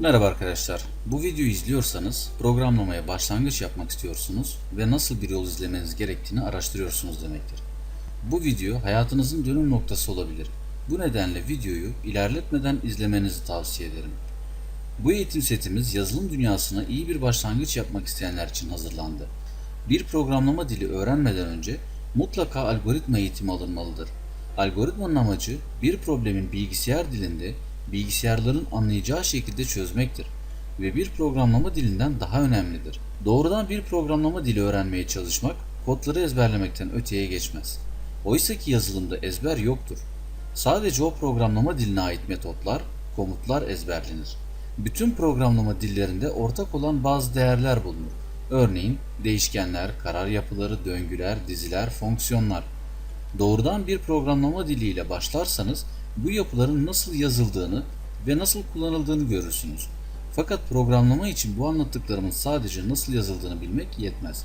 Merhaba arkadaşlar. Bu videoyu izliyorsanız programlamaya başlangıç yapmak istiyorsunuz ve nasıl bir yol izlemeniz gerektiğini araştırıyorsunuz demektir. Bu video hayatınızın dönüm noktası olabilir. Bu nedenle videoyu ilerletmeden izlemenizi tavsiye ederim. Bu eğitim setimiz yazılım dünyasına iyi bir başlangıç yapmak isteyenler için hazırlandı. Bir programlama dili öğrenmeden önce mutlaka algoritma eğitimi alınmalıdır. Algoritmanın amacı bir problemin bilgisayar dilinde bilgisayarların anlayacağı şekilde çözmektir ve bir programlama dilinden daha önemlidir. Doğrudan bir programlama dili öğrenmeye çalışmak kodları ezberlemekten öteye geçmez. Oysa ki yazılımda ezber yoktur. Sadece o programlama diline ait metotlar, komutlar ezberlenir. Bütün programlama dillerinde ortak olan bazı değerler bulunur. Örneğin değişkenler, karar yapıları, döngüler, diziler, fonksiyonlar. Doğrudan bir programlama diliyle başlarsanız bu yapıların nasıl yazıldığını ve nasıl kullanıldığını görürsünüz. Fakat programlama için bu anlattıklarımın sadece nasıl yazıldığını bilmek yetmez.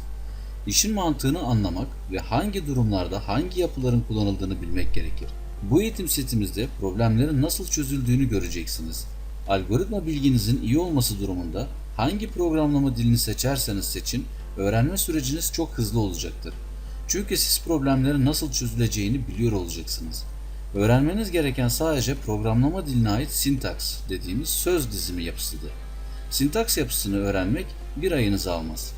İşin mantığını anlamak ve hangi durumlarda hangi yapıların kullanıldığını bilmek gerekir. Bu eğitim setimizde problemlerin nasıl çözüldüğünü göreceksiniz. Algoritma bilginizin iyi olması durumunda hangi programlama dilini seçerseniz seçin, öğrenme süreciniz çok hızlı olacaktır. Çünkü siz problemlerin nasıl çözüleceğini biliyor olacaksınız. Öğrenmeniz gereken sadece programlama diline ait sintaks dediğimiz söz dizimi yapısıdır. Sintaks yapısını öğrenmek bir ayınızı almaz.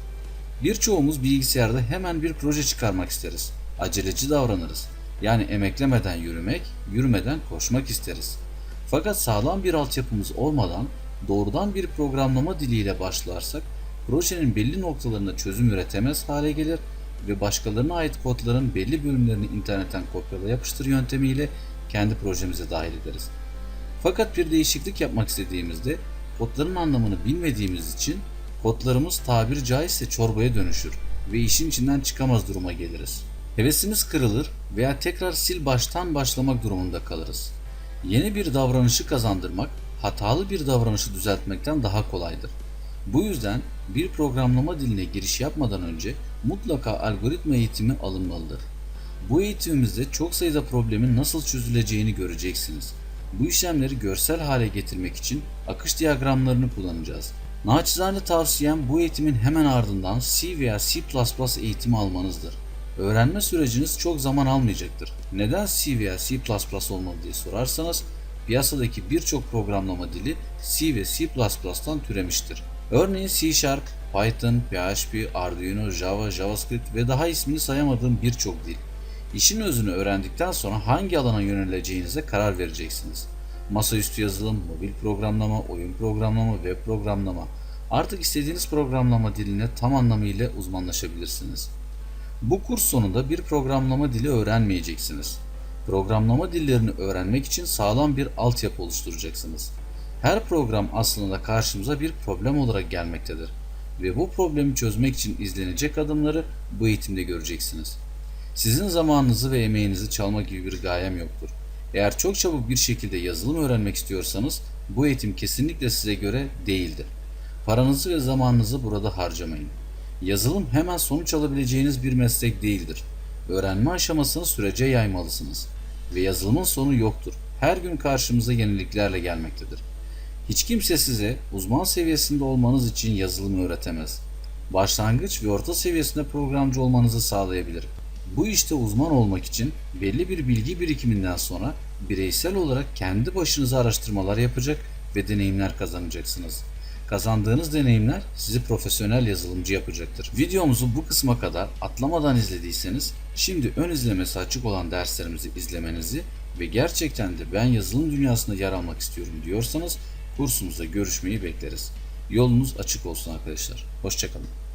Birçoğumuz bilgisayarda hemen bir proje çıkarmak isteriz. Aceleci davranırız. Yani emeklemeden yürümek, yürümeden koşmak isteriz. Fakat sağlam bir altyapımız olmadan doğrudan bir programlama diliyle başlarsak projenin belli noktalarında çözüm üretemez hale gelir ve başkalarına ait kodların belli bölümlerini internetten kopyala yapıştır yöntemiyle kendi projemize dahil ederiz. Fakat bir değişiklik yapmak istediğimizde kodların anlamını bilmediğimiz için kodlarımız tabiri caizse çorbaya dönüşür ve işin içinden çıkamaz duruma geliriz. Hevesimiz kırılır veya tekrar sil baştan başlamak durumunda kalırız. Yeni bir davranışı kazandırmak, hatalı bir davranışı düzeltmekten daha kolaydır. Bu yüzden bir programlama diline giriş yapmadan önce mutlaka algoritma eğitimi alınmalıdır. Bu eğitimimizde çok sayıda problemin nasıl çözüleceğini göreceksiniz. Bu işlemleri görsel hale getirmek için akış diyagramlarını kullanacağız. Naçizane tavsiyem bu eğitimin hemen ardından C veya C++ eğitimi almanızdır. Öğrenme süreciniz çok zaman almayacaktır. Neden C veya C++ olmalı diye sorarsanız piyasadaki birçok programlama dili C ve C++'tan türemiştir. Örneğin C Sharp, Python, PHP, Arduino, Java, JavaScript ve daha ismini sayamadığım birçok dil. İşin özünü öğrendikten sonra hangi alana yöneleceğinize karar vereceksiniz. Masaüstü yazılım, mobil programlama, oyun programlama, web programlama. Artık istediğiniz programlama diline tam anlamıyla uzmanlaşabilirsiniz. Bu kurs sonunda bir programlama dili öğrenmeyeceksiniz. Programlama dillerini öğrenmek için sağlam bir altyapı oluşturacaksınız. Her program aslında karşımıza bir problem olarak gelmektedir ve bu problemi çözmek için izlenecek adımları bu eğitimde göreceksiniz. Sizin zamanınızı ve emeğinizi çalmak gibi bir gayem yoktur. Eğer çok çabuk bir şekilde yazılım öğrenmek istiyorsanız bu eğitim kesinlikle size göre değildir. Paranızı ve zamanınızı burada harcamayın. Yazılım hemen sonuç alabileceğiniz bir meslek değildir. Öğrenme aşamasını sürece yaymalısınız. Ve yazılımın sonu yoktur. Her gün karşımıza yeniliklerle gelmektedir. Hiç kimse size uzman seviyesinde olmanız için yazılımı öğretemez. Başlangıç ve orta seviyesinde programcı olmanızı sağlayabilir. Bu işte uzman olmak için belli bir bilgi birikiminden sonra bireysel olarak kendi başınıza araştırmalar yapacak ve deneyimler kazanacaksınız. Kazandığınız deneyimler sizi profesyonel yazılımcı yapacaktır. Videomuzu bu kısma kadar atlamadan izlediyseniz şimdi ön izlemesi açık olan derslerimizi izlemenizi ve gerçekten de ben yazılım dünyasında yer almak istiyorum diyorsanız kursumuzda görüşmeyi bekleriz. Yolunuz açık olsun arkadaşlar. Hoşçakalın.